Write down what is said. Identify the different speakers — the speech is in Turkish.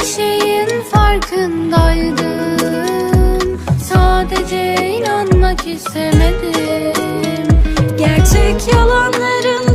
Speaker 1: her şeyin farkındaydım. Sadece inanmak istemedim.
Speaker 2: Gerçek yalanların